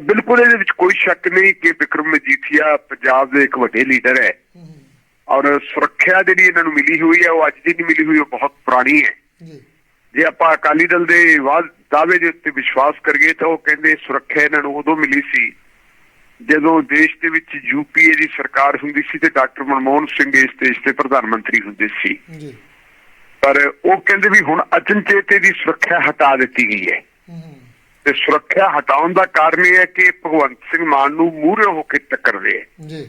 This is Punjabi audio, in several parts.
ਬਿਲਕੁਲ ਇਹਦੇ ਵਿੱਚ ਕੋਈ ਸ਼ੱਕ ਨਹੀਂ ਕਿ ਵਿਕਰਮ ਮਜੀਠੀਆ ਪੰਜਾਬ ਦੇ ਇੱਕ ਵੱਡੇ ਲੀਡਰ ਹੈ। ਔਰ ਸੁਰੱਖਿਆ ਜਿਹੜੀ ਇਹਨਾਂ ਨੂੰ ਮਿਲੀ ਹੋਈ ਹੈ ਉਹ ਅੱਜ ਦੀ ਨਹੀਂ ਮਿਲੀ ਹੋਈ ਉਹ ਬਹੁਤ ਪੁਰਾਣੀ ਹੈ। ਜੀ। ਆਪਾਂ ਅਕਾਲੀ ਦਲ ਦੇ ਦਾਅਵੇ ਦੇ ਉੱਤੇ ਵਿਸ਼ਵਾਸ ਕਰੀਏ ਤਾਂ ਉਹ ਕਹਿੰਦੇ ਸੁਰੱਖਿਆ ਇਹਨਾਂ ਨੂੰ ਉਦੋਂ ਮਿਲੀ ਸੀ ਜਦੋਂ ਦੇਸ਼ ਦੇ ਵਿੱਚ ਯੂਪੀਏ ਦੀ ਸਰਕਾਰ ਹੁੰਦੀ ਸੀ ਤੇ ਡਾਕਟਰ ਮਨਮੋਹਨ ਸਿੰਘ ਇਸ ਦੇਸ਼ ਦੇ ਪ੍ਰਧਾਨ ਮੰਤਰੀ ਹੁੰਦੇ ਸੀ। ਜੀ। ਪਰ ਉਹ ਕਹਿੰਦੇ ਵੀ ਹੁਣ ਅਚਨਚੇਤ ਦੀ ਸੁਰੱਖਿਆ ਹਟਾ ਦਿੱਤੀ ਗਈ ਹੂੰ। ਤੇ ਸੁਰੱਖਿਆ ਹਟਾਉਣ ਦਾ ਕਾਰਨ ਇਹ ਹੈ ਕਿ ਭਗਵੰਤ ਸਿੰਘ ਮਾਨ ਨੂੰ ਮੂਹਰੇ ਹੋ ਕੇ ਟੱਕਰਦੇ ਜੀ।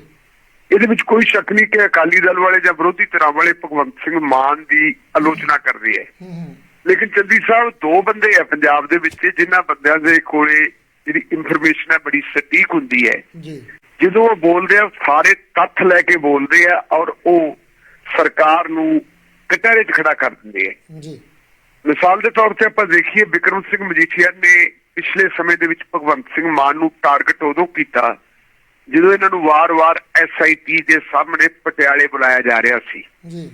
ਇਹਦੇ ਵਿੱਚ ਕੋਈ ਸ਼ੱਕ ਨਹੀਂ ਕਿ ਅਕਾਲੀ ਦਲ ਵਾਲੇ ਜਾਂ ਵਿਰੋਧੀ ਧਿਰਾਂ ਵਾਲੇ ਭਗਵੰਤ ਸਿੰਘ ਮਾਨ ਦੀ ਆਲੋਚਨਾ ਕਰਦੇ ਹੂੰ ਲੇਕਿਨ ਚੰਦੀ ਸਾਹਿਬ ਦੋ ਬੰਦੇ ਆ ਪੰਜਾਬ ਦੇ ਵਿੱਚ ਜਿਨ੍ਹਾਂ ਬੰਦਿਆਂ ਦੇ ਕੋਲੇ ਜਿਹੜੀ ਇਨਫੋਰਮੇਸ਼ਨ ਹੈ ਬੜੀ ਸਟੀਕ ਹੁੰਦੀ ਹੈ। ਜੀ। ਜਦੋਂ ਉਹ ਬੋਲਦੇ ਆ ਸਾਰੇ ਤੱਥ ਲੈ ਕੇ ਬੋਲਦੇ ਆ ਔਰ ਉਹ ਸਰਕਾਰ ਨੂੰ ਕਟਾਰੇ 'ਚ ਖੜਾ ਕਰ ਦਿੰਦੇ ਆ। ਜੀ। ਮਿਸਾਲ ਦੇ ਤੌਰ ਤੇ ਆਪਾਂ ਦੇਖੀਏ ਵਿਕਰਮ ਸਿੰਘ ਮਜੀਠੀਆ ਨੇ ਪਿਛਲੇ ਸਮੇਂ ਦੇ ਵਿੱਚ ਭਗਵੰਤ ਸਿੰਘ ਮਾਨ ਨੂੰ ਟਾਰਗੇਟ ਉਦੋਂ ਕੀਤਾ ਜਦੋਂ ਇਹਨਾਂ ਨੂੰ ਵਾਰ-ਵਾਰ ਐਸਆਈਟੀ ਦੇ ਸਾਹਮਣੇ ਪਟਿਆਲੇ ਬੁਲਾਇਆ ਜਾ ਰਿਹਾ ਸੀ। ਜੀ।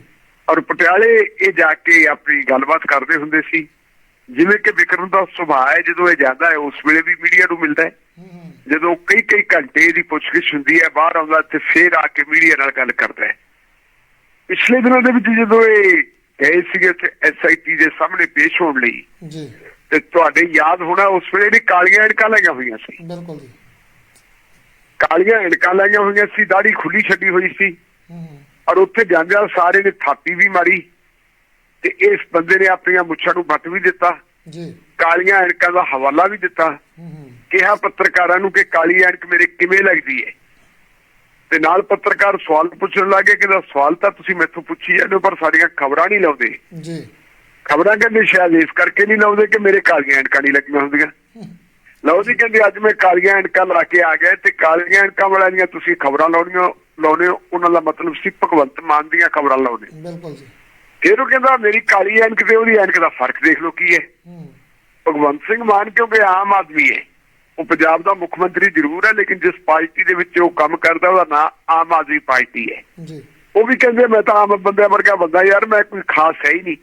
ਔਰ ਪਟਿਆਲੇ ਇਹ ਜਾ ਕੇ ਆਪਣੀ ਗੱਲਬਾਤ ਕਰਦੇ ਹੁੰਦੇ ਸੀ। ਜਿਵੇਂ ਕਿ ਵਿਕਰਮ ਦਾ ਸੁਭਾਅ ਹੈ ਜਦੋਂ ਇਹ ਜਾਂਦਾ ਹੈ ਉਸ ਵੇਲੇ ਵੀ ਮੀਡੀਆ ਨੂੰ ਮਿਲਦਾ ਹੈ। ਜਦੋਂ ਕਈ ਕਈ ਘੰਟੇ ਦੀ ਪੁੱਛਗਿੱਛ ਹੁੰਦੀ ਹੈ ਬਾਹਰ ਆਉਂਦਾ ਤੇ ਫੇਰ ਆ ਕੇ ਮੀਡੀਆ ਨਾਲ ਗੱਲ ਕਰਦਾ ਹੈ। ਪਿਛਲੇ ਦਿਨਾਂ ਦੇ ਵਿੱਚ ਜਦੋਂ ਇਹ ਗਏ ਸੀਗੇ ਤੇ ਐਸਆਈਟੀ ਦੇ ਸਾਹਮਣੇ ਪੇਸ਼ ਹੋਣ ਲਈ ਜੀ। ਤੇ ਤੁਹਾਡੇ ਯਾਦ ਹੋਣਾ ਉਸ ਵੇਲੇ ਵੀ ਕਾਲੀਆਂ ਐਨਕਾਂ ਲਾਈਆਂ ਹੋਈਆਂ ਸੀ। ਬਿਲਕੁਲ ਜੀ। ਕਾਲੀਆਂ ਐਨਕਾਂ ਲਾਈਆਂ ਹੋਈਆਂ ਸੀ ਦਾੜੀ ਖੁੱਲੀ ਛੱਡੀ ਹੋਈ ਸੀ। ਔਰ ਉੱਥੇ ਜਾਂਦਿਆਂ ਸਾਰੇ ਨੇ ਥਾਪੀ ਵੀ ਮਾਰੀ ਤੇ ਇਸ ਬੰਦੇ ਨੇ ਆਪਣੀਆਂ ਮੁੱਛਾਂ ਨੂੰ ਵੱਟ ਵੀ ਦਿੱਤਾ ਜੀ। ਕਾਲੀਆਂ ਐਨਕਾਂ ਦਾ ਹਵਾਲਾ ਵੀ ਦਿੱਤਾ। ਕਿਹਾ ਪੱਤਰਕਾਰਾਂ ਨੂੰ ਕਿ ਕਾਲੀ ਐਨਕ ਮੇਰੇ ਕਿਵੇਂ ਲੱਗਦੀ ਹੈ ਤੇ ਨਾਲ ਪੱਤਰਕਾਰ ਸਵਾਲ ਪੁੱਛਣ ਲੱਗੇ ਕਿ ਦਾ ਸਵਾਲ ਤਾਂ ਤੁਸੀਂ ਮੈਥੋਂ ਪੁੱਛੀ ਜਾਂਦੇ ਪਰ ਸਾਡੀਆਂ ਖਬਰਾਂ ਨਹੀਂ ਲਾਉਂਦੇ। ਜੀ। ਖਬਰਾਂ ਕਹਿੰਦੇ ਸ਼ਾਇਦ ਇਸ ਕਰਕੇ ਨਹੀਂ ਲਾਉਂਦੇ ਕਿ ਮੇਰੇ ਕਾਲੀਆਂ ਐਨਕਾਂ ਨਹੀਂ ਲੱਗੀਆਂ ਹੁੰਦੀਆਂ। ਲਓ ਜੀ ਕਹਿੰਦੇ ਅੱਜ ਮੈਂ ਕਾਲੀਆਂ ਐਨਕਾਂ ਲਾ ਕੇ ਆ ਗਿਆ ਤੇ ਕਾਲੀਆਂ ਐਨਕਾਂ ਵਾਲਿਆਂ ਦੀਆਂ ਤੁਸੀਂ ਖਬਰਾਂ ਲਾਉਣੀਆਂ ਲਾਉਣੇ ਉਹਨਾਂ ਦਾ ਮਤਲਬ ਸੀ ਭਗਵੰਤ ਮਾਨ ਦੀਆਂ ਖਬਰਾਂ ਲਾਉਣੇ ਬਿਲਕੁਲ ਜੀ। ਫਿਰ ਉਹ ਕਹਿੰਦਾ ਮੇਰੀ ਕਾਲੀ ਐਨਕ ਤੇ ਉਹਦੀ ਐਨਕ ਦਾ ਫ਼ਰਕ ਦੇਖ ਲਓ ਕੀ ਹੈ। ਭਗਵੰਤ ਸਿੰਘ ਮਾਨ ਕਿਉਂਕਿ ਆਮ ਆਦਮੀ ਹੈ। ਉਹ ਪੰਜਾਬ ਦਾ ਮੁੱਖ ਮੰਤਰੀ ਜ਼ਰੂਰ ਹੈ ਲੇਕਿਨ ਜਿਸ ਪਾਰਟੀ ਦੇ ਵਿੱਚ ਉਹ ਕੰਮ ਕਰਦਾ ਉਹਦਾ ਨਾਂ ਆਮ ਆਦਮੀ ਪਾਰਟੀ ਹੈ। ਜੀ। ਉਹ ਵੀ ਕਹਿੰਦੇ ਮੈਂ ਤਾਂ ਆਮ ਬੰਦਿਆਂ ਵਰਗਾ ਬੰਦਾ ਯਾਰ ਮੈਂ ਕੋਈ ਖਾਸ ਹੈ ਹੀ ਨਹੀਂ।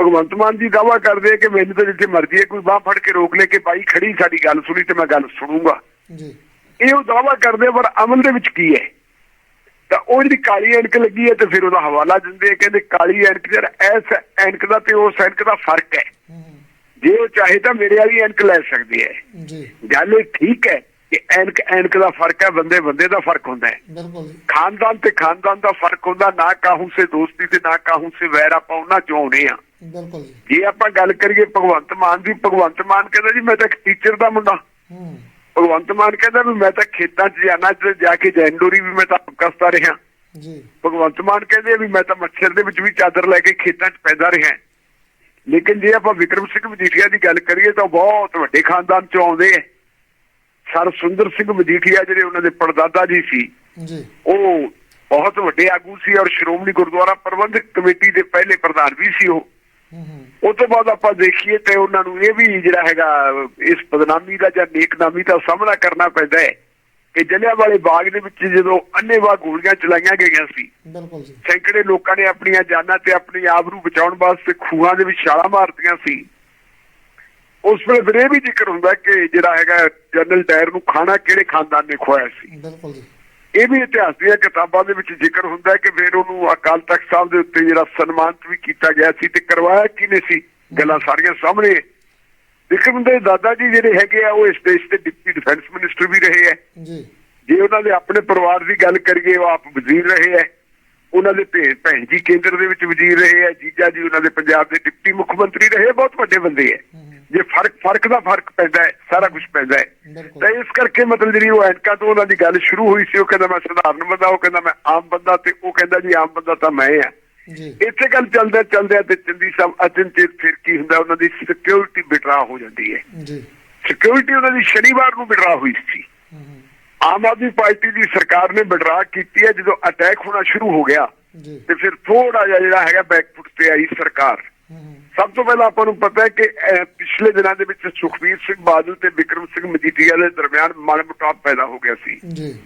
ਭਗਵੰਤ ਮਾਨ ਜੀ ਦਾਵਾ ਕਰਦੇ ਆ ਕਿ ਮੈਨੂੰ ਤਾਂ ਜਿੱਥੇ ਮਰਜ਼ੀ ਹੈ ਕੋਈ ਬਾਹ ਫੜ ਕੇ ਰੋਕ ਲੈ ਕੇ ਬਾਈ ਖੜੀ ਸਾਡੀ ਗੱਲ ਸੁਣੀ ਤੇ ਮੈਂ ਗੱਲ ਸੁਣੂੰਗਾ। ਜੀ। ਇਹ ਉਹ ਦਾਵਾ ਕਰਦੇ ਪਰ ਅਮਲ ਦੇ ਵਿੱਚ ਕੀ ਹੈ? ਤਾਂ ਉਹ ਜਿਹੜੀ ਕਾਲੀ ਐਨਕ ਲੱਗੀ ਹੈ ਤੇ ਫਿਰ ਉਹਦਾ ਹਵਾਲਾ ਦਿੰਦੇ ਆ ਕਹਿੰਦੇ ਕਾਲੀ ਐਨਕ ਜਿਹੜਾ ਐਸ ਐਨਕ ਦਾ ਤੇ ਉਸ ਐਨਕ ਦਾ ਫ਼ਰਕ ਹੈ। ਜੇ ਉਹ ਚਾਹੇ ਤਾਂ ਮੇਰੇ ਵਾਲੀ ਐਨਕ ਲੈ ਸਕਦੀ ਹੈ। ਜੀ। ਗੱਲ ਇਹ ਠੀਕ ਹੈ ਕਿ ਐਨਕ ਐਨਕ ਦਾ ਫ਼ਰਕ ਹੈ ਬੰਦੇ ਬੰਦੇ ਦਾ ਫ਼ਰਕ ਹੁੰਦਾ ਹੈ। ਬਿਲਕੁਲ ਖਾਨਦਾਨ ਤੇ ਖਾਨਦਾਨ ਦਾ ਫ਼ਰਕ ਹੁੰਦਾ ਨਾ ਕਾਹੂ ਸੇ ਦੋਸਤੀ ਤੇ ਨਾ ਕਾਹੂ ਸੇ ਵੈਰ ਆਪਾਂ ਉਹਨਾਂ ਚੋਂ ਆਉਣੇ ਆ। ਬਿਲਕੁਲ ਜੀ। ਆਪਾਂ ਗੱਲ ਕਰੀਏ ਭਗਵੰਤ ਮਾਨ ਦੀ ਭਗਵੰਤ ਮਾਨ ਕਹਿੰਦਾ ਜੀ ਮੈਂ ਤਾਂ ਇੱਕ ਟੀਚਰ ਦਾ ਮੁੰਡਾ। ਹੂੰ। ਭਗਵੰਤ ਮਾਨ ਕਹਿੰਦਾ ਵੀ ਮੈਂ ਤਾਂ ਖੇਤਾਂ 'ਚ ਜਾਣਾ ਤੇ ਜਾ ਕੇ ਜੈਂਡੋਰੀ ਵੀ ਮੈਂ ਤਾਂ ਕਸਦਾ ਰਿਹਾ। ਜੀ। ਭਗਵੰਤ ਮਾਨ ਕਹਿੰਦੇ ਵੀ ਮੈਂ ਤਾਂ ਮੱਛਰ ਦੇ ਵਿੱਚ ਵੀ ਚਾਦਰ ਲੈ ਕੇ ਖੇਤਾਂ 'ਚ ਪੈਦਾ ਰਿਹਾ। ਲੇਕਿਨ ਜੇ ਆਪਾਂ ਵਿਕਰਮ ਸਿੰਘ ਮਜੀਠੀਆ ਦੀ ਗੱਲ ਕਰੀਏ ਤਾਂ ਬਹੁਤ ਵੱਡੇ ਖਾਨਦਾਨ 'ਚੋਂ ਆਉਂਦੇ ਆ। ਸਰ ਸੁੰਦਰ ਸਿੰਘ ਮਜੀਠੀਆ ਜਿਹੜੇ ਉਹਨਾਂ ਦੇ ਪੜਦਾਦਾ ਜੀ ਸੀ ਜੀ। ਉਹ ਬਹੁਤ ਵੱਡੇ ਆਗੂ ਸੀ ਔਰ ਸ਼੍ਰੋਮਣੀ ਗੁਰਦੁਆਰਾ ਪ੍ਰਬੰਧਕ ਕਮੇਟੀ ਦੇ ਪਹਿਲੇ ਪ੍ਰਧਾਨ ਵੀ ਸੀ ਉਹ। ਉਹ ਤੋਂ ਬਾਅਦ ਆਪਾਂ ਦੇਖੀਏ ਤੇ ਉਹਨਾਂ ਨੂੰ ਇਹ ਵੀ ਜਿਹੜਾ ਹੈਗਾ ਇਸ ਬਦਨਾਮੀ ਦਾ ਜਾਂ ਨੇਕਨਾਮੀ ਦਾ ਸਾਹਮਣਾ ਕਰਨਾ ਪੈਂਦਾ ਹੈ ਕਿ ਜਲਿਆਂਵਾਲੇ ਬਾਗ ਦੇ ਵਿੱਚ ਜਦੋਂ ਅੰਨੇਵਾਹ ਗੋਲੀਆਂ ਚਲਾਈਆਂ ਗਈਆਂ ਸੀ ਬਿਲਕੁਲ ਜੀ। ਸੈਂਕੜੇ ਲੋਕਾਂ ਨੇ ਆਪਣੀਆਂ ਜਾਨਾਂ ਤੇ ਆਪਣੀ ਆਬ ਨੂੰ ਬਚਾਉਣ ਵਾਸਤੇ ਖੂਹਾਂ ਦੇ ਵਿੱਚ ਛਾਲਾਂ ਮਾਰਤੀਆਂ ਸੀ। ਉਸ ਵੇਲੇ ਫਿਰ ਇਹ ਵੀ ਜ਼ਿਕਰ ਹੁੰਦਾ ਕਿ ਜਿਹੜਾ ਹੈਗਾ ਜਨਰਲ ਡਾਇਰ ਨੂੰ ਖਾਣਾ ਕਿਹੜੇ ਖਾਨਦਾਨ ਨੇ ਖਵਾਇਆ ਸੀ। ਬਿਲਕੁਲ ਜੀ। ਇਹ ਵੀ ਇਤਿਹਾਸ ਦੀਆਂ ਕਿਤਾਬਾਂ ਦੇ ਵਿੱਚ ਜ਼ਿਕਰ ਹੁੰਦਾ ਹੈ ਕਿ ਫਿਰ ਉਹਨੂੰ ਅਕਾਲ ਤਖਤ ਸਾਹਿਬ ਦੇ ਉੱਤੇ ਜਿਹੜਾ ਸਨਮਾਨਿਤ ਵੀ ਕੀਤਾ ਗਿਆ ਸੀ ਤੇ ਕਰਵਾਇਆ ਕਿਨੇ ਸੀ? ਗੱਲਾਂ ਸਾਰੀਆਂ ਸਾਹਮਣੇ। ਵਿਕਰਮ ਦੇ ਦਾਦਾ ਜੀ ਜਿਹੜੇ ਹੈਗੇ ਆ ਉਹ ਇਸ ਦੇਸ਼ ਦੇ ਡਿਪਟੀ ਡਿਫੈਂਸ ਮਿਨਿਸਟਰ ਵੀ ਰਹੇ ਹੈ। ਜੀ। ਜੇ ਉਹਨਾਂ ਦੇ ਆਪਣੇ ਪਰਿਵਾਰ ਦੀ ਗੱਲ ਕਰੀਏ ਉਹ ਆਪ ਵਜ਼ੀਰ ਰਹੇ ਹੈ। ਉਹਨਾਂ ਦੇ ਭੈਣ ਜੀ ਕੇਂਦਰ ਦੇ ਵਿੱਚ ਵਜ਼ੀਰ ਰਹੇ ਹੈ ਜੀਜਾ ਜੀ ਉਹਨਾਂ ਦੇ ਪੰਜਾਬ ਦੇ ਡਿਪਟੀ ਮੁੱਖ ਮੰਤਰੀ ਰਹੇ ਬਹੁਤ ਵੱਡੇ ਬੰਦੇ ਹੂੰ ਜੇ ਫ਼ਰਕ ਫ਼ਰਕ ਦਾ ਫ਼ਰਕ ਪੈਂਦਾ ਹੈ ਸਾਰਾ ਕੁਝ ਪੈਂਦਾ ਹੈ। ਤਾਂ ਇਸ ਕਰਕੇ ਮਤਲਬ ਜਿਹੜੀ ਉਹ ਐਨਕਾਂ ਤੋਂ ਉਹਨਾਂ ਦੀ ਗੱਲ ਸ਼ੁਰੂ ਹੋਈ ਸੀ ਉਹ ਕਹਿੰਦਾ ਮੈਂ ਸਧਾਰਨ ਬੰਦਾ ਉਹ ਕਹਿੰਦਾ ਮੈਂ ਆਮ ਬੰਦਾ ਤੇ ਉਹ ਕਹਿੰਦਾ ਜੀ ਆਮ ਬੰਦਾ ਤਾਂ ਮੈਂ ਆ। ਜੀ। ਇੱਥੇ ਗੱਲ ਚੱਲਦੇ ਚੱਲਦੇ ਤੇ ਚੰਦੀ ਸਾਹਿਬ ਅਚਨਚੇਤ ਫਿਰ ਕੀ ਹੁੰਦਾ ਉਹਨਾਂ ਦੀ ਸਿਕਿਉਰਿਟੀ ਬਿਟਰਾ ਹੋ ਜਾਂਦੀ ਹੈ। ਜੀ। ਸਿਕਿਉਰਿਟੀ ਉਹਨਾਂ ਦੀ ਸ਼ਨੀਵਾਰ ਨੂੰ ਬਿਟਰਾ ਹੋਈ ਸੀ। ਆਮ ਆਦਮੀ ਪਾਰਟੀ ਦੀ ਸਰਕਾਰ ਨੇ ਬਿਟਰਾ ਕੀਤੀ ਹੈ ਜਦੋਂ ਅਟੈਕ ਹੋਣਾ ਸ਼ੁਰੂ ਹੋ ਗਿਆ ਤੇ ਫਿਰ ਥੋੜਾ ਜਿਹਾ ਜਿਹੜਾ ਹੈਗਾ ਬੈਕਫੁੱਟ ਤੇ ਆਈ ਸਰਕਾਰ। ਸਭ ਤੋਂ ਪਹਿਲਾਂ ਆਪਾਂ ਨੂੰ ਪਤਾ ਹੈ ਕਿ ਪਿਛਲੇ ਦਿਨਾਂ ਦੇ ਵਿੱਚ ਸੁਖਬੀਰ ਸਿੰਘ ਬਾਦਲ ਤੇ ਵਿਕਰਮ ਸਿੰਘ ਮਜੀਠੀਆ ਦੇ ਦਰਮਿਆਨ ਮਨਮੁਟਾਵ ਪੈਦਾ ਹੋ ਗਿਆ ਸੀ। ਜੀ।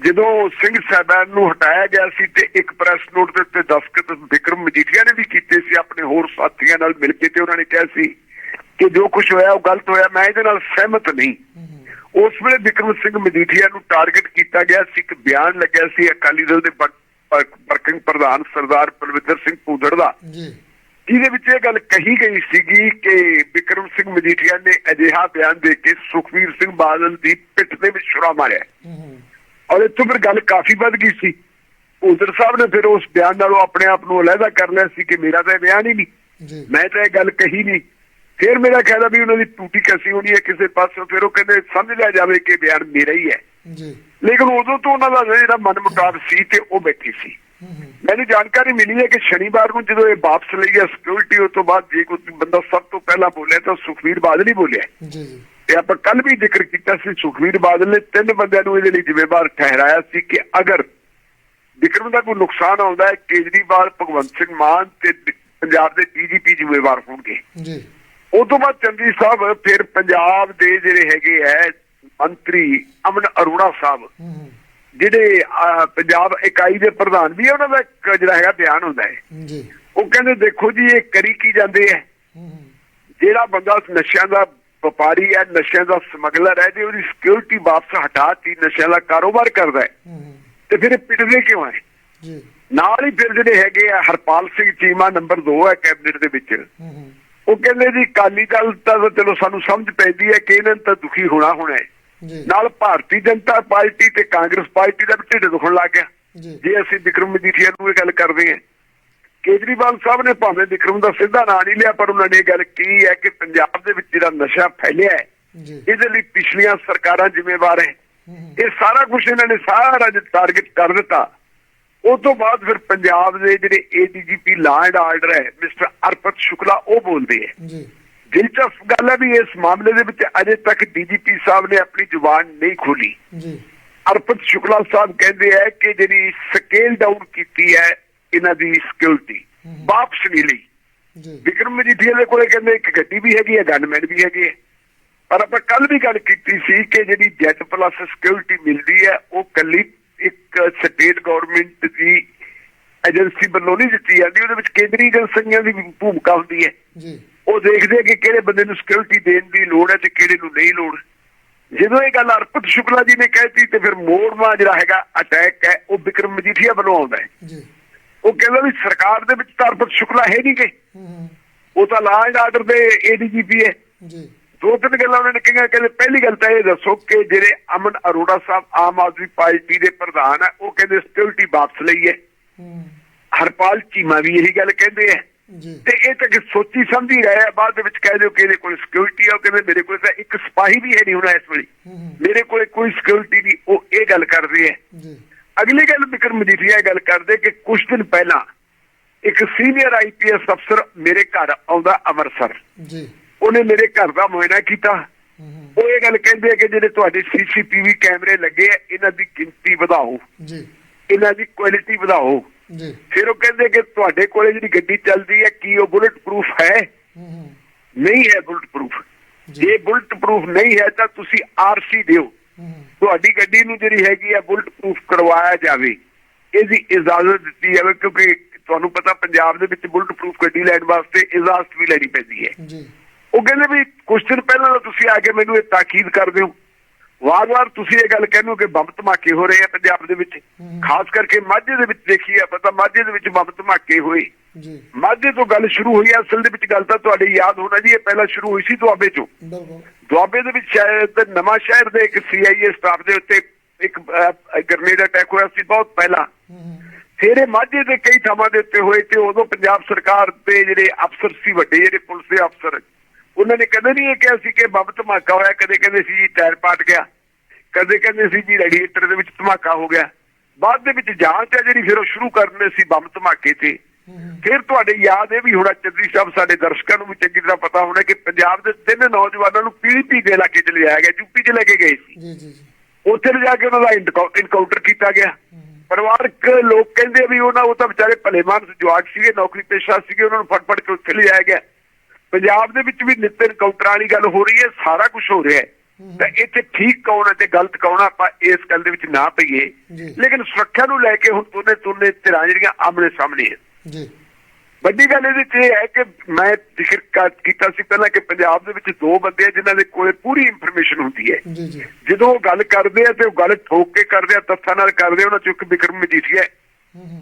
ਜਦੋਂ ਸਿੰਘ ਸਾਹਿਬਾਨ ਨੂੰ ਹਟਾਇਆ ਗਿਆ ਸੀ ਤੇ ਇੱਕ ਪ੍ਰੈਸ ਨੋਟ ਦੇ ਉੱਤੇ ਦਸਤਖਤ ਵਿਕਰਮ ਮਜੀਠੀਆ ਨੇ ਵੀ ਕੀਤੇ ਸੀ ਆਪਣੇ ਹੋਰ ਸਾਥੀਆਂ ਨਾਲ ਮਿਲ ਕੇ ਤੇ ਉਹਨਾਂ ਨੇ ਕਿਹਾ ਸੀ ਕਿ ਜੋ ਕੁਝ ਹੋਇਆ ਉਹ ਗਲਤ ਹੋਇਆ ਮੈਂ ਇਹਦੇ ਨਾਲ ਸਹਿਮਤ ਨਹੀਂ। ਉਸ ਵੇਲੇ ਵਿਕਰਮ ਸਿੰਘ ਮਜੀਠੀਆ ਨੂੰ ਟਾਰਗੇਟ ਕੀਤਾ ਗਿਆ ਸੀ ਇੱਕ ਬਿਆਨ ਲੱਗਿਆ ਸੀ ਅਕਾਲੀ ਦਲ ਦੇ ਵਰਕਿੰਗ ਪ੍ਰਧਾਨ ਸਰਦਾਰ ਪਲਵਿੰਦਰ ਸਿੰਘ ਭੂਦੜ ਦਾ। ਜੀ। ਜਿਹਦੇ ਵਿੱਚ ਇਹ ਗੱਲ ਕਹੀ ਗਈ ਸੀਗੀ ਕਿ ਵਿਕਰਮ ਸਿੰਘ ਮਜੀਠੀਆ ਨੇ ਅਜਿਹਾ ਬਿਆਨ ਦੇ ਕੇ ਸੁਖਵੀਰ ਸਿੰਘ ਬਾਦਲ ਦੀ ਪਿੱਠ ਦੇ ਵਿੱਚ ਛੁਰਾ ਮਾਰਿਆ। ਔਰ ਇੱਥੋਂ ਫਿਰ ਗੱਲ ਕਾਫੀ ਵੱਧ ਗਈ ਸੀ। ਉਧਰ ਸਾਹਿਬ ਨੇ ਫਿਰ ਉਸ ਬਿਆਨ ਨਾਲੋਂ ਆਪਣੇ ਆਪ ਨੂੰ ਅਲੱਗਾ ਕਰ ਲਿਆ ਸੀ ਕਿ ਮੇਰਾ ਤਾਂ ਬਿਆਨ ਹੀ ਨਹੀਂ। ਮੈਂ ਤਾਂ ਇਹ ਗੱਲ ਕਹੀ ਨਹੀਂ। ਫਿਰ ਮੇਰਾ ਖਿਆਲ ਆ ਵੀ ਉਹਨਾਂ ਦੀ ਟੂਟੀ ਕਸੀ ਹੋਣੀ ਹੈ ਕਿਸੇ ਪਾਸੋਂ ਫਿਰ ਉਹ ਕਹਿੰਦੇ ਸਮਝ ਲਿਆ ਜਾਵੇ ਕਿ ਬਿਆਨ ਮੇਰਾ ਹੀ ਹੈ। ਜੀ। ਲੇਕਿਨ ਉਦੋਂ ਤੋਂ ਉਹਨਾਂ ਦਾ ਜਿਹੜਾ ਮਨ ਮੁਟਾਵ ਸੀ ਤੇ ਉਹ ਬੈਠੀ ਸੀ। ਮੈਨੂੰ ਜਾਣਕਾਰੀ ਮਿਲੀ ਹੈ ਕਿ ਸ਼ਨੀਵਾਰ ਨੂੰ ਜਦੋਂ ਇਹ ਵਾਪਸ ਲਈ ਹੈ ਸਿਕਿਉਰਿਟੀ ਉਸ ਤੋਂ ਬਾਅਦ ਜੇ ਕੋਈ ਬੰਦਾ ਸਭ ਤੋਂ ਪਹਿਲਾਂ ਬੋਲਿਆ ਤਾਂ ਸੁਖਵੀਰ ਬਾਦਲ ਹੀ ਬੋਲਿਆ। ਜੀ ਜੀ। ਤੇ ਆਪਾਂ ਕੱਲ ਵੀ ਜ਼ਿਕਰ ਕੀਤਾ ਸੀ ਸੁਖਵੀਰ ਬਾਦਲ ਨੇ ਤਿੰਨ ਬੰਦਿਆਂ ਨੂੰ ਇਹਦੇ ਲਈ ਜ਼ਿੰਮੇਵਾਰ ਠਹਿਰਾਇਆ ਸੀ ਕਿ ਅਗਰ ਵਿਕਰਮ ਦਾ ਕੋਈ ਨੁਕਸਾਨ ਆਉਂਦਾ ਹੈ ਕੇਜਰੀਵਾਲ ਭਗਵੰਤ ਸਿੰਘ ਮਾਨ ਤੇ ਪੰਜਾਬ ਦੇ ਡੀਜੀਪੀ ਜ਼ਿੰਮੇਵਾਰ ਹੋਣਗੇ। ਜੀ। ਉਸ ਤੋਂ ਬਾਅਦ ਚੰਦੀ ਸਾਹਿਬ ਫਿਰ ਪੰਜਾਬ ਦੇ ਜਿਹੜੇ ਹੈਗੇ ਐ ਮੰਤਰੀ ਅਮਨ ਅਰੋੜਾ ਸਾਹਿਬ ਜਿਹੜੇ ਪੰਜਾਬ ਇਕਾਈ ਦੇ ਪ੍ਰਧਾਨ ਵੀ ਉਹਨਾਂ ਦਾ ਇੱਕ ਜਿਹੜਾ ਹੈਗਾ ਬਿਆਨ ਹੁੰਦਾ ਹੈ। ਜੀ। ਉਹ ਕਹਿੰਦੇ ਦੇਖੋ ਜੀ ਇਹ ਕਰੀ ਕੀ ਜਾਂਦੇ ਐ ਜਿਹੜਾ ਬੰਦਾ ਨਸ਼ਿਆਂ ਦਾ ਵਪਾਰੀ ਹੈ ਨਸ਼ਿਆਂ ਦਾ ਸਮਗਲਰ ਹੈ ਜੇ ਉਹਦੀ ਸਿਕਿਉਰਿਟੀ ਵਾਪਸ ਹਟਾਤੀ ਨਸ਼ਿਆਂ ਦਾ ਕਾਰੋਬਾਰ ਕਰਦਾ ਹੈ ਤੇ ਫਿਰ ਇਹ ਪਿੱਟਦੇ ਕਿਉਂ ਹੈ? ਜੀ। ਨਾਲ ਹੀ ਫਿਰ ਜਿਹੜੇ ਹੈਗੇ ਆ ਹਰਪਾਲ ਸਿੰਘ ਚੀਮਾ ਨੰਬਰ 2 ਹੈ ਕੈਬਨਿਟ ਦੇ ਵਿੱਚ ਉਹ ਕਹਿੰਦੇ ਜੀ ਕਾਲੀ ਦਲ ਤਾਂ ਚਲੋ ਸਾਨੂੰ ਸਮਝ ਪੈਂਦੀ ਹੈ ਕਿ ਇਹਨਾਂ ਤਾਂ ਦੁਖੀ ਹੋਣਾ ਹੋਣਾ ਹੈ। ਨਾਲ ਭਾਰਤੀ ਜਨਤਾ ਪਾਰਟੀ ਤੇ ਕਾਂਗਰਸ ਪਾਰਟੀ ਦਾ ਵੀ ਢਿੱਡ ਦੁਖਣ ਲੱਗ ਗਿਆ। ਜੀ। ਅਸੀਂ ਵਿਕਰਮ ਮਜੀਠੀਆ ਨੂੰ ਇਹ ਗੱਲ ਕਰਦੇ ਹਾਂ ਕੇਜਰੀਵਾਲ ਸਾਹਿਬ ਨੇ ਭਾਵੇਂ ਵਿਕਰਮ ਦਾ ਸਿੱਧਾ ਨਾਂ ਨਹੀਂ ਲਿਆ ਪਰ ਉਹਨਾਂ ਨੇ ਇਹ ਗੱਲ ਕਹੀ ਹੈ ਕਿ ਪੰਜਾਬ ਦੇ ਵਿੱਚ ਜਿਹੜਾ ਨਸ਼ਾ ਫੈਲਿਆ ਹੈ ਇਹਦੇ ਲਈ ਪਿਛਲੀਆਂ ਸਰਕਾਰਾਂ ਜ਼ਿੰਮੇਵਾਰ ਹੂੰ। ਇਹ ਸਾਰਾ ਕੁਝ ਇਹਨਾਂ ਨੇ ਸਾਰਾ ਟਾਰਗੇਟ ਕਰ ਦਿੱਤਾ। ਉਸ ਤੋਂ ਬਾਅਦ ਫਿਰ ਪੰਜਾਬ ਦੇ ਜਿਹੜੇ ਏਡੀਜੀਪੀ ਲਾ ਐਂਡ ਆਰਡਰ ਹੈ ਮਿਸਟਰ ਅਰਪਤ ਸ਼ੁਕਲਾ ਉਹ ਬੋਲਦੇ ਹੈ। ਜੀ। ਦਿਲਚਸਪ ਗੱਲ ਹੈ ਵੀ ਇਸ ਮਾਮਲੇ ਦੇ ਵਿੱਚ ਅਜੇ ਤੱਕ ਡੀਜੀਪੀ ਸਾਹਿਬ ਨੇ ਆਪਣੀ ਜ਼ੁਬਾਨ ਨਹੀਂ ਖੋਲੀ। ਜੀ। ਅਰਪਤ ਸ਼ੁਕਲਾ ਸਾਹਿਬ ਕਹਿੰਦੇ ਹੈ ਕਿ ਜਿਹੜੀ ਸਕੇਲ ਡਾਊਨ ਕੀਤੀ ਹੈ ਇਹਨਾਂ ਦੀ ਸਿਕਿਉਰਿਟੀ। ਵਾਪਸ ਨਹੀਂ ਲਈ। ਜੀ। ਵਿਕਰਮ ਮਜੀਠੀਆ ਦੇ ਕੋਲੇ ਕਹਿੰਦੇ ਇੱਕ ਗੱਡੀ ਵੀ ਹੈਗੀ ਹੈ ਗਨਮੈਨ ਵੀ ਹੈਗੇ ਹੈ। ਪਰ ਆਪਾਂ ਕੱਲ ਵੀ ਗੱਲ ਕੀਤੀ ਸੀ ਕਿ ਜਿਹੜੀ ਜੈਟ ਪਲੱਸ ਸਿਕਿਉਰਿਟੀ ਮਿਲਦੀ ਹੈ ਉਹ ਕੱਲੀ ਇੱਕ ਸਟੇਟ ਗਵਰਨਮੈਂਟ ਦੀ ਏਜੰਸੀ ਵੱਲੋਂ ਨਹੀਂ ਦਿੱਤੀ ਜਾਂਦੀ ਉਹਦੇ ਵਿੱਚ ਕੇਂਦਰੀ ਏਜੰਸੀਆਂ ਦੀ ਭੂਮਿਕਾ ਹੁੰਦੀ ਹੈ। ਜੀ। ਉਹ ਦੇਖਦੇ ਆ ਕਿ ਕਿਹੜੇ ਬੰਦੇ ਨੂੰ ਸਿਕਿਉਰਿਟੀ ਦੇਣ ਦੀ ਲੋੜ ਹੈ ਤੇ ਕਿਹੜੇ ਨੂੰ ਨਹੀਂ ਲੋੜ। ਜਦੋਂ ਇਹ ਗੱਲ ਅਰਪਤ ਸ਼ੁਕਲਾ ਜੀ ਨੇ ਕਹਿਤੀ ਤੇ ਫਿਰ ਮੋੜਵਾ ਜਿਹੜਾ ਹੈਗਾ ਅਟੈਕ ਹੈ ਉਹ ਵਿਕਰਮ ਮਜੀਠੀਆ ਵੱਲੋਂ ਆਉਂਦਾ ਹੈ। ਜੀ। ਉਹ ਕਹਿੰਦਾ ਵੀ ਸਰਕਾਰ ਦੇ ਵਿੱਚ ਤਾਂ ਅਰਪਤ ਸ਼ੁਕਲਾ ਹੈ ਨਹੀਂ ਕਿ ਉਹ ਤਾਂ ਲਾ ਐਂਡ ਆਰਡਰ ਦੇ ਏਡੀਜੀਪੀ ਹੈ। ਜੀ। ਦੋ ਤਿੰਨ ਗੱਲਾਂ ਉਹਨਾਂ ਨੇ ਕਹੀਆਂ ਕਹਿੰਦੇ ਪਹਿਲੀ ਗੱਲ ਤਾਂ ਇਹ ਦੱਸੋ ਕਿ ਜਿਹੜੇ ਅਮਨ ਅਰੋੜਾ ਸਾਹਿਬ ਆਮ ਆਦਮੀ ਪਾਰਟੀ ਦੇ ਪ੍ਰਧਾਨ ਹੈ ਉਹ ਕਹਿੰਦੇ ਸਿਕਿਉਰਿਟੀ ਵਾਪਸ ਲਈ ਹੈ। ਹੂੰ। ਹਰਪਾਲ ਚੀਮਾ ਵੀ ਇਹੀ ਗੱਲ ਕਹਿੰਦੇ ਜੀ। ਤੇ ਇਹ ਤਾਂ ਕਿ ਸੋਚੀ ਸਮਝੀ ਰਹੇ ਆ ਬਾਅਦ ਦੇ ਵਿੱਚ ਕਹਿ ਦਿਓ ਕਿ ਇਹਦੇ ਕੋਲ ਸਿਕਿਉਰਿਟੀ ਆ ਕਹਿੰਦੇ ਮੇਰੇ ਕੋਲ ਤਾਂ ਇੱਕ ਸਿਪਾਹੀ ਵੀ ਹੈ ਨਹੀਂ ਹੁਣ ਇਸ ਵੇਲੇ। ਮੇਰੇ ਕੋਲ ਕੋਈ ਸਿਕਿਉਰਿਟੀ ਨਹੀਂ ਉਹ ਇਹ ਗੱਲ ਕਰਦੇ ਜੀ। ਅਗਲੀ ਗੱਲ ਵਿਕਰਮ ਮਜੀਠੀਆ ਇਹ ਗੱਲ ਕਰਦੇ ਕਿ ਕੁਝ ਦਿਨ ਪਹਿਲਾਂ ਇੱਕ ਸੀਨੀਅਰ ਆਈਪੀਐਸ ਅਫਸਰ ਮੇਰੇ ਘਰ ਆਉਂਦਾ ਅੰਮ੍ਰਿਤਸਰ। ਜੀ। ਉਹਨੇ ਮੇਰੇ ਘਰ ਦਾ ਮੁਆਇਨਾ ਕੀਤਾ। ਉਹ ਇਹ ਗੱਲ ਕਹਿੰਦੇ ਆ ਕਿ ਜਿਹੜੇ ਤੁਹਾਡੇ ਸੀਸੀਟੀਵੀ ਕੈਮਰੇ ਲੱਗੇ ਆ ਇਹਨਾਂ ਦੀ ਗਿਣਤੀ ਵਧਾਓ। ਜੀ। ਇਹਨਾਂ ਦੀ ਕੁਆਲਿਟੀ ਵਧਾਓ। ਜੀ। ਫਿਰ ਉਹ ਕਹਿੰਦੇ ਕਿ ਤੁਹਾਡੇ ਕੋਲੇ ਜਿਹੜੀ ਗੱਡੀ ਚੱਲਦੀ ਹੈ ਕੀ ਉਹ ਬੁਲਟ ਪ੍ਰੂਫ ਹੈ ਨਹੀਂ ਹੈ ਬੁਲਟ ਪ੍ਰੂਫ ਜੀ ਬੁਲਟ ਪ੍ਰੂਫ ਨਹੀਂ ਹੈ ਤਾਂ ਤੁਸੀਂ ਆਰਸੀ ਦਿਓ। ਤੁਹਾਡੀ ਗੱਡੀ ਨੂੰ ਜਿਹੜੀ ਹੈਗੀ ਆ ਬੁਲਟ ਪ੍ਰੂਫ ਕਰਵਾਇਆ ਜਾਵੇ। ਇਹਦੀ ਇਜਾਜ਼ਤ ਦਿੱਤੀ ਜਾਵੇ ਕਿਉਂਕਿ ਤੁਹਾਨੂੰ ਪਤਾ ਪੰਜਾਬ ਦੇ ਵਿੱਚ ਬੁਲਟ ਪ੍ਰੂਫ ਗੱਡੀ ਲੈਣ ਵਾਸਤੇ ਇਜਾਜ਼ਤ ਵੀ ਲੈਣੀ ਪੈਂਦੀ ਹੈ। ਜੀ। ਉਹ ਕਹਿੰਦੇ ਵੀ ਕੁਝ ਦਿਨ ਪਹਿਲਾਂ ਤੁਸੀਂ ਆ ਕੇ ਮੈਨੂੰ ਇਹ ਤਾਕੀਦ ਕਰਦੇ ਹੋ। ਵਾਰ-ਵਾਰ ਤੁਸੀਂ ਇਹ ਗੱਲ ਕਹਿੰਦੇ ਹੋ ਕਿ ਬੰਬ ਧਮਾਕੇ ਹੋ ਰਹੇ ਆ ਪੰਜਾਬ ਦੇ ਵਿੱਚ। ਖਾਸ ਕਰਕੇ ਮਾਝੇ ਦੇ ਵਿੱਚ ਦੇਖੀ ਆ ਪਤਾ ਮਾਝੇ ਦੇ ਵਿੱਚ ਬੰਬ ਧਮਾਕੇ ਹੋਏ। ਜੀ। ਮਾਝੇ ਤੋਂ ਗੱਲ ਸ਼ੁਰੂ ਹੋਈ ਆ ਅਸਲ ਦੇ ਵਿੱਚ ਗੱਲ ਤਾਂ ਤੁਹਾਡੀ ਯਾਦ ਹੋਣਾ ਜੀ ਇਹ ਪਹਿਲਾਂ ਸ਼ੁਰੂ ਹੋਈ ਸੀ ਦੁਆਬੇ ਤੋਂ ਬਿਲਕੁਲ। ਦੁਆਬੇ ਦੇ ਵਿੱਚ ਸ਼ਾਇਦ ਨਵਾਂ ਸ਼ਹਿਰ ਦੇ ਇੱਕ ਸੀਆਈਏ ਸਟਾਫ ਦੇ ਉੱਤੇ ਇੱਕ ਗ੍ਰਨੇਡ ਅਟੈਕ ਹੋਇਆ ਸੀ ਬਹੁਤ ਪਹਿਲਾਂ। ਫਿਰ ਇਹ ਮਾਝੇ ਦੇ ਕਈ ਥਾਵਾਂ ਦੇ ਉੱਤੇ ਹੋਏ ਤੇ ਉਦੋਂ ਪੰਜਾਬ ਸਰਕਾਰ ਦੇ ਜਿਹੜੇ ਅਫਸਰ ਸੀ ਵੱਡੇ ਜਿਹੜੇ ਪੁਲਿਸ ਦੇ ਅਫਸਰ ਉਹਨਾਂ ਨੇ ਕਦੇ ਨਹੀਂ ਇਹ ਕਿਹਾ ਸੀ ਕਿ ਬੰਬ ਧਮਾਕਾ ਹੋਇਆ ਕਦੇ ਕਹਿੰਦੇ ਸੀ ਜੀ ਟਾਇਰ ਪਾਟ ਗਿਆ ਕਦੇ ਕਹਿੰਦੇ ਸੀ ਜੀ ਰੈਡੀਏਟਰ ਦੇ ਵਿੱਚ ਧਮਾਕਾ ਹੋ ਗਿਆ। ਬਾਅਦ ਦੇ ਵਿੱਚ ਜਾਂਚ ਹੈ ਜਿਹੜੀ ਫਿਰ ਉਹ ਸ਼ੁਰੂ ਕਰਨੇ ਸੀ ਬੰਬ ਧਮਾਕੇ ਤੇ। ਫਿਰ ਤੁਹਾਡੇ ਯਾਦ ਇਹ ਵੀ ਹੋਣਾ ਚੰਦਰੀ ਸਾਹਿਬ ਸਾਡੇ ਦਰਸ਼ਕਾਂ ਨੂੰ ਵੀ ਚੰਗੀ ਤਰ੍ਹਾਂ ਪਤਾ ਹੋਣਾ ਕਿ ਪੰਜਾਬ ਦੇ ਤਿੰਨ ਨੌਜਵਾਨਾਂ ਨੂੰ ਪੀਲੀਪੀ ਦੇ ਇਲਾਕੇ ਚ ਲਿਆਇਆ ਗਿਆ ਯੂਪੀ ਚ ਲੈ ਕੇ ਗਏ ਸੀ। ਜੀ ਜੀ ਜੀ। ਉੱਥੇ ਲਿਜਾ ਕੇ ਉਹਨਾਂ ਦਾ ਇਨਕਾਊਂਟਰ ਕੀਤਾ ਗਿਆ। ਪਰਿਵਾਰਕ ਲੋਕ ਕਹਿੰਦੇ ਵੀ ਉਹਨਾਂ ਉਹ ਤਾਂ ਵਿਚਾਰੇ ਭਲੇ ਮਾਨਸ ਜਵਾਕ ਸੀਗੇ ਨੌਕਰੀ ਪੇਸ਼ਾ ਸੀਗੇ ਉਹਨਾਂ ਨੂੰ ਫੜ ਕੇ ਉੱਥੇ ਲਿਜਾਇਆ ਗਿਆ। ਪੰਜਾਬ ਦੇ ਵਿੱਚ ਵੀ ਨਿੱਤ ਇਨਕਾਊਂਟਰਾਂ ਵਾਲੀ ਗੱਲ ਹੋ ਰਹੀ ਹੈ ਸਾਰਾ ਕੁਝ ਹੋ ਰਿਹਾ ਹੈ। ਤਾਂ ਇੱਥੇ ਠੀਕ ਕੌਣ ਹੈ ਤੇ ਗਲਤ ਕੌਣ ਹੈ ਆਪਾਂ ਇਸ ਗੱਲ ਦੇ ਵਿੱਚ ਨਾ ਪਈਏ। ਲੇਕਿਨ ਸੁਰੱਖਿਆ ਨੂੰ ਲੈ ਕੇ ਹੁਣ ਦੋਨੇ ਦੋਨੇ ਧਿਰਾਂ ਜਿਹੜੀਆਂ ਆਮਣੇ ਸਾਹਮਣੇ ਹੈ ਜੀ। ਵੱਡੀ ਗੱਲ ਇਹਦੇ ਇਹ ਹੈ ਕਿ ਮੈਂ ਜ਼ਿਕਰ ਕਰ- ਕੀਤਾ ਸੀ ਪਹਿਲਾਂ ਕਿ ਪੰਜਾਬ ਦੇ ਵਿੱਚ ਦੋ ਬੰਦੇ ਆ ਜਿਨ੍ਹਾਂ ਦੇ ਕੋਲ ਪੂਰੀ ਇਨਫੋਰਮੇਸ਼ਨ ਹੁੰਦੀ ਹੈ। ਜੀ ਜੀ। ਜਦੋਂ ਉਹ ਗੱਲ ਕਰਦੇ ਆ ਤੇ ਉਹ ਗੱਲ ਠੋਕ ਕੇ ਕਰਦੇ ਆ ਤੱਥਾਂ ਨਾਲ ਕਰਦੇ ਉਹਨਾਂ ਚੋਂ ਇੱਕ ਵਿਕਰਮ ਮਜੀਠੀਆ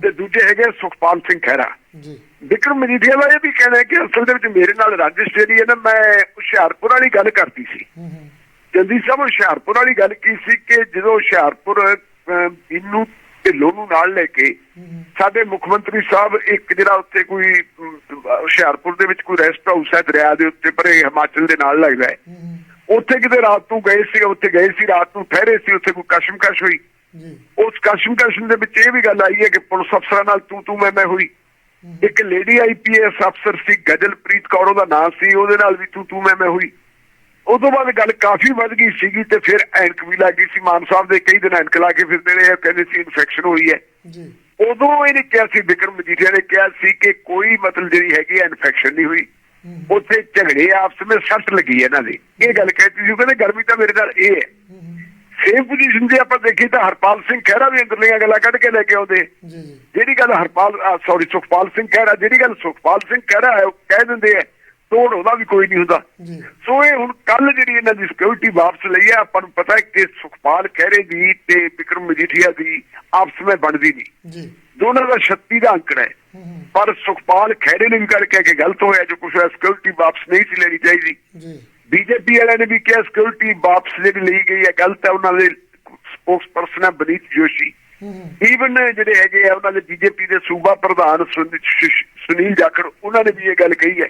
ਤੇ ਦੂਜੇ ਹੈਗੇ ਸੁਖਪਾਲ ਸਿੰਘ ਖਹਿਰਾ। ਜੀ। ਵਿਕਰਮ ਮਜੀਠੀਆ ਦਾ ਇਹ ਵੀ ਕਹਿਣਾ ਹੈ ਕਿ ਅਸਲ ਦੇ ਵਿੱਚ ਮੇਰੇ ਨਾਲ ਰਾਜਿਸ਼ ਜਿਹੜੀ ਹੈ ਨਾ ਮੈਂ ਹੁਸ਼ਿਆਰਪੁਰ ਵਾਲੀ ਗੱਲ ਕਰਦੀ ਸੀ। ਹੂੰ ਹੂੰ। ਜਲਦੀ ਸਾਹਿਬ ਹੁਸ਼ਿਆਰਪੁਰ ਵਾਲੀ ਗੱਲ ਕੀ ਸੀ ਕਿ ਜਦੋਂ ਹੁਸ਼ਿਆਰਪੁਰ ਇਹਨੂੰ ਢਿੱਲੋਂ ਨੂੰ ਨਾਲ ਲੈ ਕੇ ਸਾਡੇ ਮੁੱਖ ਮੰਤਰੀ ਸਾਹਿਬ ਇੱਕ ਜਿਹੜਾ ਉੱਥੇ ਕੋਈ ਹੁਸ਼ਿਆਰਪੁਰ ਦੇ ਵਿੱਚ ਕੋਈ ਰੈਸਟ ਹਾਊਸ ਹੈ ਦਰਿਆ ਦੇ ਉੱਤੇ ਪਰ ਇਹ ਹਿਮਾਚਲ ਦੇ ਨਾਲ ਲੱਗਦਾ ਹੂੰ। ਉੱਥੇ ਕਿਤੇ ਰਾਤ ਨੂੰ ਗਏ ਸੀ ਉੱਥੇ ਗਏ ਸੀ ਰਾਤ ਨੂੰ ਠਹਿਰੇ ਸੀ ਉੱਥੇ ਕੋਈ ਕਸ਼ਮਕਸ਼ ਹੋਈ। ਜੀ। ਉਸ ਕਸ਼ਮਕਸ਼ ਦੇ ਵਿੱਚ ਇਹ ਵੀ ਗੱਲ ਆਈ ਹੈ ਕਿ ਪੁਲਿਸ ਅਫਸਰਾਂ ਨਾਲ ਤੂੰ ਤੂੰ ਮੈਂ ਮੈਂ ਹੋਈ। ਇੱਕ ਲੇਡੀ ਆਈਪੀਐਸ ਅਫਸਰ ਸੀ ਗਜਲਪ੍ਰੀਤ ਕੌਰ ਉਹਦਾ ਨਾਮ ਸੀ ਉਹਦੇ ਨਾਲ ਵੀ ਤੂੰ ਤੂੰ ਮੈਂ ਮੈਂ ਹੋਈ। ਉਦੋਂ ਬਾਅਦ ਗੱਲ ਕਾਫੀ ਵੱਧ ਗਈ ਸੀਗੀ ਤੇ ਫਿਰ ਐਨਕ ਵੀ ਲੱਗ ਗਈ ਸੀ ਮਾਨ ਸਾਹਿਬ ਦੇ ਕਈ ਦਿਨ ਐਨਕ ਲਾ ਕੇ ਫਿਰਦੇ ਰਹੇ ਕਹਿੰਦੇ ਸੀ ਇਨਫੈਕਸ਼ਨ ਹੋਈ ਹੈ। ਜੀ। ਉਦੋਂ ਇਹਨੇ ਕਿਹਾ ਸੀ ਵਿਕਰਮ ਮਜੀਠੀਆ ਨੇ ਕਿਹਾ ਸੀ ਕਿ ਕੋਈ ਮਤਲਬ ਜਿਹੜੀ ਹੈਗੀ ਇਨਫੈਕਸ਼ਨ ਨਹੀਂ ਹੋਈ। ਹੂੰ। ਉੱਥੇ ਝਗੜੇ ਆਪਸ ਵਿੱਚ ਸੱਟ ਲੱਗੀ ਹੈ ਇਹਨਾਂ ਦੀ। ਇਹ ਗੱਲ ਕਹਿਤੀ ਸੀ ਕਹਿੰਦੇ ਗਰਮੀ ਤਾਂ ਮੇਰੇ ਨਾਲ ਇਹ ਹੈ। ਹੂੰ ਹੂੰ। ਸੇਮ ਪੋਜੀਸ਼ਨ ਜੇ ਆਪਾਂ ਦੇਖੀ ਤਾਂ ਹਰਪਾਲ ਸਿੰਘ ਖਹਿਰਾ ਵੀ ਅੰਦਰਲੀਆਂ ਗੱਲਾਂ ਕੱਢ ਕੇ ਲੈ ਕੇ ਆਉਂਦੇ। ਜਿਹੜੀ ਗੱਲ ਹਰਪਾਲ ਸੌਰੀ ਸੁਖਪਾਲ ਸਿੰਘ ਖਹਿਰਾ ਜਿਹੜੀ ਗੱਲ ਸੁਖਪਾਲ ਸਿੰਘ ਖਹਿਰਾ ਹੈ ਉਹ ਕਹਿ ਦਿੰਦੇ ਆ ਤੋੜ ਉਹਦਾ ਵੀ ਕੋਈ ਨਹੀਂ ਹੁੰਦਾ। ਸੋ ਇਹ ਹੁਣ ਕੱਲ ਜਿਹੜੀ ਇਹਨਾਂ ਦੀ ਸਿਕਿਉਰਿਟੀ ਵਾਪਸ ਲਈ ਹੈ ਆਪਾਂ ਨੂੰ ਪਤਾ ਹੈ ਕਿ ਸੁਖਪਾਲ ਖਹਿਰੇ ਦੀ ਤੇ ਵਿਕਰਮ ਮਜੀਠੀਆ ਦੀ ਆਪਸ ਵਿੱਚ ਬਣਦੀ ਨਹੀਂ। ਜੀ। ਦੋਨਾਂ ਦਾ 36 ਦਾ ਅੰਕੜਾ ਹੈ। ਪਰ ਸੁਖਪਾਲ ਖਹਿਰੇ ਨੇ ਵੀ ਕਰ ਕਿਹਾ ਕਿ ਗਲਤ ਹੋਇਆ ਜੋ ਹੋਇਆ ਸਿਕਿਉਰਿਟੀ ਵਾਪਸ ਨਹੀਂ ਸੀ ਲੈਣੀ ਚਾਹੀਦੀ। ਜੀ। ਬੀਜੇਪੀ ਵਾਲਿਆਂ ਨੇ ਵੀ ਕਿਹਾ ਸਿਕਿਉਰਿਟੀ ਵਾਪਸ ਜਿਹੜੀ ਲਈ ਗਈ ਹੈ, ਗਲਤ ਹੈ, ਉਹਨਾਂ ਦੇ ਸਪੋਕਸਪਰਸਨ ਹੈ ਬਨੀਤ ਜੋਸ਼ੀ। ਈਵਨ ਜਿਹੜੇ ਹੈਗੇ ਆ, ਉਹਨਾਂ ਦੇ ਬੀਜੇਪੀ ਦੇ ਸੂਬਾ ਪ੍ਰਧਾਨ ਸੁਨੀਲ ਜਾਖੜ, ਉਹਨਾਂ ਨੇ ਵੀ ਇਹ ਗੱਲ ਕਹੀ ਹੈ।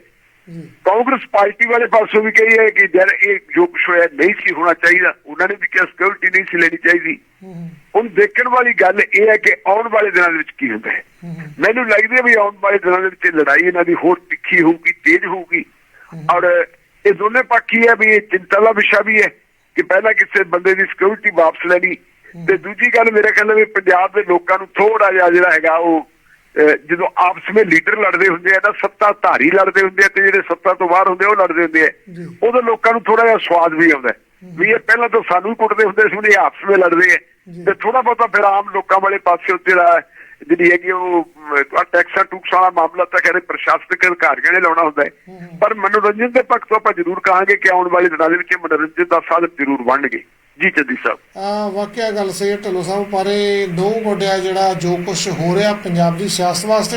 ਕਾਂਗਰਸ ਪਾਰਟੀ ਵਾਲੇ ਪਾਸੋਂ ਵੀ ਕਹੀ ਹੈ ਕਿ ਜਦ ਇਹ ਜੋ ਕੁਛ ਹੋਇਆ ਨਹੀਂ ਸੀ ਹੋਣਾ ਚਾਹੀਦਾ, ਉਹਨਾਂ ਨੇ ਵੀ ਕਿਹਾ ਸਿਕਿਉਰਿਟੀ ਨਹੀਂ ਸੀ ਲੈਣੀ ਚਾਹੀਦੀ। ਹੁਣ ਦੇਖਣ ਵਾਲੀ ਗੱਲ ਇਹ ਹੈ ਕਿ ਆਉਣ ਵਾਲੇ ਦਿਨਾਂ ਦੇ ਵਿੱਚ ਕੀ ਹੁੰਦਾ ਹੈ। ਮੈਨੂੰ ਲੱਗਦਾ ਵੀ ਆਉਣ ਵਾਲੇ ਦਿਨਾਂ ਦੇ ਵਿੱਚ ਲੜਾਈ ਇਹਨਾਂ ਦੀ ਹੋਰ ਤਿੱਖੀ ਹੋਊਗੀ, ਤੇਜ਼ ਹੋਊਗੀ। ਔਰ ਇਹ ਦੋਨੇ ਪੱਖ ਹੀ ਹੈ ਵੀ ਇਹ ਚਿੰਤਾ ਦਾ ਵਿਸ਼ਾ ਵੀ ਹੈ ਕਿ ਪਹਿਲਾਂ ਕਿਸੇ ਬੰਦੇ ਦੀ ਸਿਕਿਉਰਿਟੀ ਵਾਪਸ ਲੈਣੀ ਤੇ ਦੂਜੀ ਗੱਲ ਮੇਰੇ ਖਿਆਲ ਨਾਲ ਵੀ ਪੰਜਾਬ ਦੇ ਲੋਕਾਂ ਨੂੰ ਥੋੜਾ ਜਿਹਾ ਜਿਹੜਾ ਹੈਗਾ ਉਹ ਜਦੋਂ ਆਪਸ ਵਿੱਚ ਲੀਡਰ ਲੜਦੇ ਹੁੰਦੇ ਆ ਨਾ ਸੱਤਾ ਧਾਰੀ ਲੜਦੇ ਹੁੰਦੇ ਆ ਤੇ ਜਿਹੜੇ ਸੱਤਾ ਤੋਂ ਬਾਹਰ ਹੁੰਦੇ ਉਹ ਲੜਦੇ ਹੁੰਦੇ ਆ। ਉਦੋਂ ਲੋਕਾਂ ਨੂੰ ਥੋੜਾ ਜਿਹਾ ਸਵਾਦ ਵੀ ਆਉਂਦਾ। ਵੀ ਇਹ ਪਹਿਲਾਂ ਤਾਂ ਸਾਨੂੰ ਹੀ ਕੁੱਟਦੇ ਹੁੰਦੇ ਸੀ ਹੁਣ ਇਹ ਆਪਸ ਵਿੱਚ ਲੜਦੇ ਆ। ਤੇ ਥੋੜਾ ਬਹੁਤਾ ਫਿਰ ਆਮ ਲੋਕਾਂ ਵਾਲੇ ਪਾਸੇ ਉੱਤੇ ਜਿਹੜਾ ਜਿਹੜੀ ਹੈਗੀ ਉਹ ਟੈਕਸਾਂ ਟੂਕਸਾਂ ਵਾਲਾ ਮਾਮਲਾ ਤਾਂ ਕਹਿੰਦੇ ਪ੍ਰਸ਼ਾਸਨਿਕ ਅਧਿਕਾਰੀਆਂ ਨੇ ਲਾਉਣਾ ਹੁੰਦਾ ਹੂੰ। ਪਰ ਮਨੋਰੰਜਨ ਦੇ ਪੱਖ ਤੋਂ ਆਪਾਂ ਜ਼ਰੂਰ ਕਹਾਂਗੇ ਕਿ ਆਉਣ ਵਾਲੇ ਦਿਨਾਂ ਦੇ ਵਿੱਚ ਮਨੋਰੰਜਨ ਦਾ ਸਾਧਨ ਜ਼ਰੂਰ ਬਣਨਗੇ। ਜੀ ਚੰਦੀ ਸਾਹਿਬ। ਆ ਵਾਕਿਆ ਗੱਲ ਸਹੀ ਹੈ ਢਿੱਲੋਂ ਸਾਹਿਬ ਪਰ ਇਹ ਦੋ ਗੋਡਿਆ ਜਿਹੜਾ ਜੋ ਕੁਝ ਹੋ ਰਿਹਾ ਪੰਜਾਬ ਦੀ ਸਿਆਸਤ ਵਾਸਤੇ